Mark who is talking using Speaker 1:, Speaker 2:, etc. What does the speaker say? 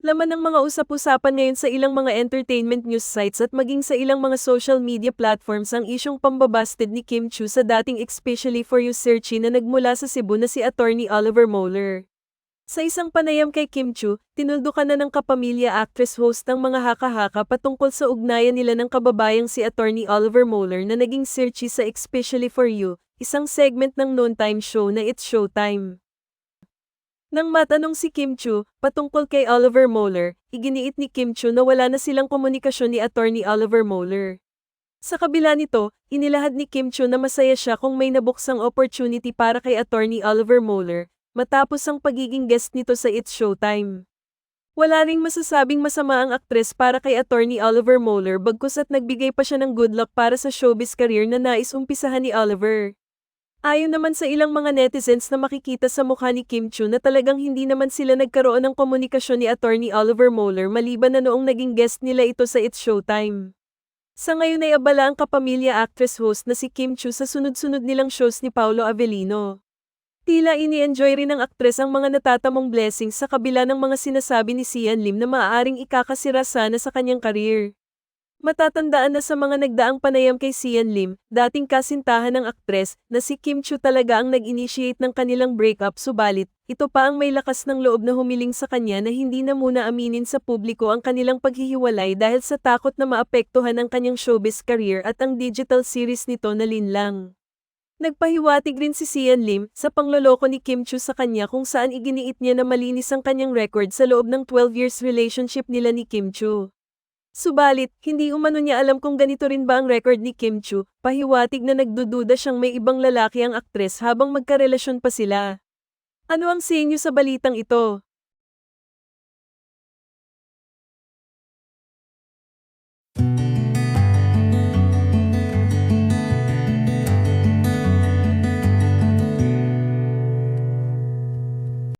Speaker 1: Laman ng mga usap-usapan ngayon sa ilang mga entertainment news sites at maging sa ilang mga social media platforms ang isyong pambabasted ni Kim Chu sa dating Especially For You searchy na nagmula sa Cebu na si attorney Oliver Moeller. Sa isang panayam kay Kim Chu, tinuldukan na ng kapamilya actress host ng mga haka-haka patungkol sa ugnayan nila ng kababayang si attorney Oliver Moeller na naging searchy sa Especially For You, isang segment ng noontime show na It's Showtime. Nang matanong si Kim Chu patungkol kay Oliver Moeller, iginiit ni Kim Chu na wala na silang komunikasyon ni attorney Oliver Moeller. Sa kabila nito, inilahad ni Kim Chu na masaya siya kung may nabuksang opportunity para kay attorney Oliver Moeller, matapos ang pagiging guest nito sa It's Showtime. Wala ring masasabing masama ang aktres para kay attorney Oliver Moeller bagkus at nagbigay pa siya ng good luck para sa showbiz career na nais umpisahan ni Oliver. Ayon naman sa ilang mga netizens na makikita sa mukha ni Kim Chu na talagang hindi naman sila nagkaroon ng komunikasyon ni attorney Oliver Moeller maliban na noong naging guest nila ito sa It's Showtime. Sa ngayon ay abala ang kapamilya actress host na si Kim Chu sa sunod-sunod nilang shows ni Paolo Avellino. Tila ini-enjoy rin ng aktres ang mga natatamong blessings sa kabila ng mga sinasabi ni Sian Lim na maaaring ikakasira sana sa kanyang karir. Matatandaan na sa mga nagdaang panayam kay Sian Lim, dating kasintahan ng aktres, na si Kim Chu talaga ang nag-initiate ng kanilang breakup subalit, ito pa ang may lakas ng loob na humiling sa kanya na hindi na muna aminin sa publiko ang kanilang paghihiwalay dahil sa takot na maapektuhan ang kanyang showbiz career at ang digital series nito na linlang. Nagpahiwatig rin si Sian Lim sa pangloloko ni Kim Chu sa kanya kung saan iginiit niya na malinis ang kanyang record sa loob ng 12 years relationship nila ni Kim Chu. Subalit, hindi umano niya alam kung ganito rin ba ang record ni Kim Chu, pahiwatig na nagdududa siyang may ibang lalaki ang aktres habang magkarelasyon pa sila. Ano ang sa inyo sa balitang ito?